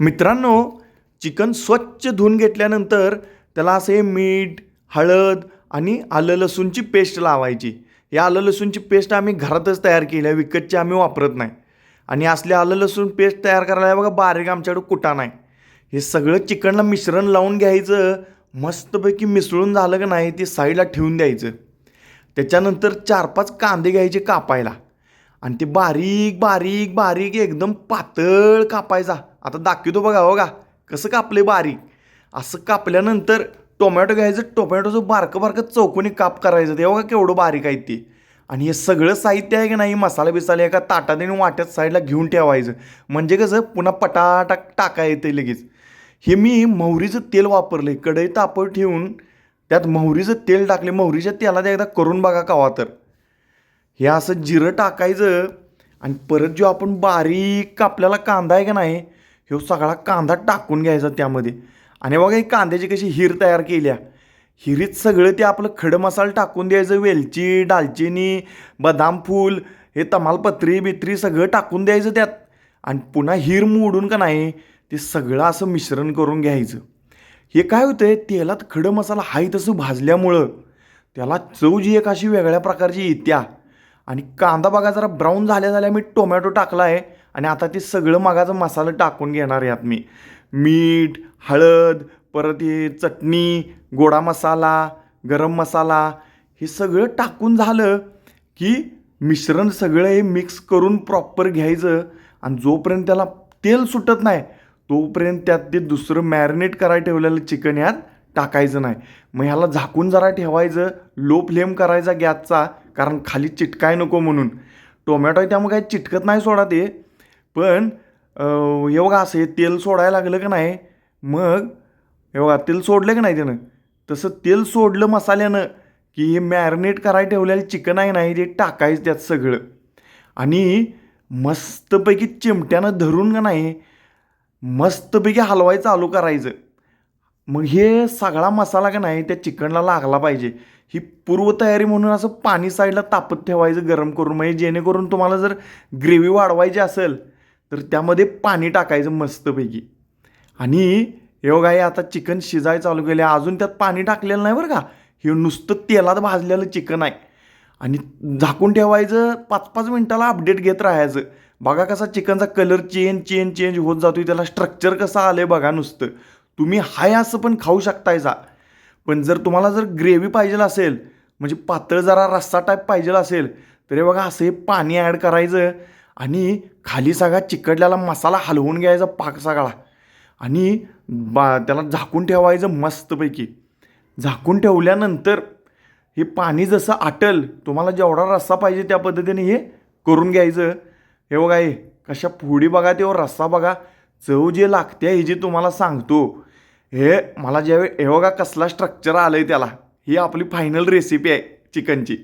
मित्रांनो चिकन स्वच्छ धुवून घेतल्यानंतर त्याला असे मीठ हळद आणि आलं लसूणची पेस्ट लावायची. या आलं लसूणची पेस्ट आम्ही घरातच तयार केली आहे विकतची आम्ही वापरत नाही. आणि असले आलं लसूण पेस्ट तयार करायला बघा बारीक आमच्याकडे कुटा नाही. हे सगळं चिकनला मिश्रण लावून घ्यायचं मस्तपैकी मिसळून झालं का नाही ते साईडला ठेवून द्यायचं. त्याच्यानंतर चार पाच कांदे घ्यायचे कापायला. आणि ते बारीक बारीक बारीक एकदम पातळ कापायचा. आता दाखवतो बघा हो बघा कसं कापले बारीक? असं कापल्यानंतर टोमॅटो घ्यायचं टोमॅटोचं बारकं बारकं चौकोनी काप करायचं ते हो बघा केवढं बारीक आहे ते. आणि हे सगळं साहित्य आहे की नाही मसाला बिसाला एका ताटात आणि वाट्यात साईडला घेऊन ठेवायचं. म्हणजे कसं? पुन्हा पटाटाक टाका येते लगेच. हे मी मोहरीचं तेल वापरले कढई तापड ठेवून त्यात मोहरीचं तेल टाकले मोहरीच्या तेलात एकदा करून बघा कवा तर. हे असं जिरं टाकायचं आणि परत जो आपण बारीक आपल्याला कांदा आहे का नाही ह्यो सगळा कांदा टाकून घ्यायचा त्यामध्ये. आणि बघा ही कांद्याची कशी हिर तयार केल्या. हिरीत सगळं ते आपलं खडं मसाला टाकून द्यायचं वेलची दालचिनी बदाम फूल हे तमालपत्री बित्री सगळं टाकून द्यायचं त्यात. आणि पुन्हा हिर मोडून का नाही ते सगळं असं मिश्रण करून घ्यायचं. हे काय होतंय तेलात खडं मसाला हाय तसं भाजल्यामुळं त्याला चव जी एक अशी वेगळ्या प्रकारची येत्या. आणि कांदा बघा जरा ब्राऊन झाल्या झाल्या मी टोमॅटो टाकला आहे. आणि आता ते सगळं मगाचं मसाला टाकून घेणार यात मी. मीठ हळद परत हे चटणी गोडा मसाला गरम मसाला हे सगळं टाकून झालं की मिश्रण सगळं हे मिक्स करून प्रॉपर घ्यायचं. आणि जोपर्यंत त्याला तेल सुटत नाही तोपर्यंत त्यात ते दुसरं मॅरिनेट करायला ठेवलेलं चिकन यात टाकायचं नाही. मग ह्याला झाकून जरा ठेवायचं लो फ्लेम करायचा गॅसचा. कारण खाली चिटकाय नको म्हणून. टोमॅटो आहे त्यामुळे काही चिटकत नाही सोडा ते. पण अं, हे बघा असं हे तेल सोडायला लागलं का नाही मग हे बघा तेल सोडलं का नाही त्यानं? तसं तेल सोडलं मसाल्यानं की हे मॅरिनेट करायला ठेवलेलं चिकन आहे नाही ते टाकायचं त्यात सगळं. आणि मस्तपैकी चिमट्यानं धरून का नाही मस्तपैकी हलवायचं चालू करायचं. मग हे सगळा मसाला का नाही त्या चिकनला लागला पाहिजे. ही पूर्वतयारी म्हणून असं पाणी साईडला तापत ठेवायचं गरम करून म्हणजे जेणेकरून तुम्हाला जर ग्रेव्ही वाढवायची असेल तर त्यामध्ये पाणी टाकायचं मस्तपैकी. आणि हे बघा हे आता चिकन शिजाय चालू केले अजून त्यात पाणी टाकलेलं नाही बरं का. हे नुसतं तेलात भाजलेलं चिकन आहे. आणि झाकून ठेवायचं पाच पाच मिनटाला अपडेट घेत राहायचं. बघा कसा चिकनचा कलर चेंज चेंज चेंज होत जातोय. त्याला स्ट्रक्चर कसं आलं आहे बघा नुसतं. तुम्ही हाय असं पण खाऊ शकतायचा पण जर तुम्हाला जर ग्रेव्ही पाहिजे असेल म्हणजे पातळ जरा रस्सा टाईप पाहिजे असेल तर हे बघा असं हे पाणी ॲड करायचं आणि खाली सगळा चिकटलेला मसाला हलवून घ्यायचा पाक सगळा. आणि बा त्याला झाकून ठेवायचं मस्तपैकी. झाकून ठेवल्यानंतर हे पाणी जसं आटल तुम्हाला जेवढा रस्सा पाहिजे त्या पद्धतीने हे करून घ्यायचं. हे बघा हे कशा पुढी बघा तेव्हा रस्सा बघा. चव जे लागते हे जे तुम्हाला सांगतो हे मला ज्यावेळी एवढा कसला स्ट्रक्चर आलं आहे त्याला. ही आपली फायनल रेसिपी आहे चिकनची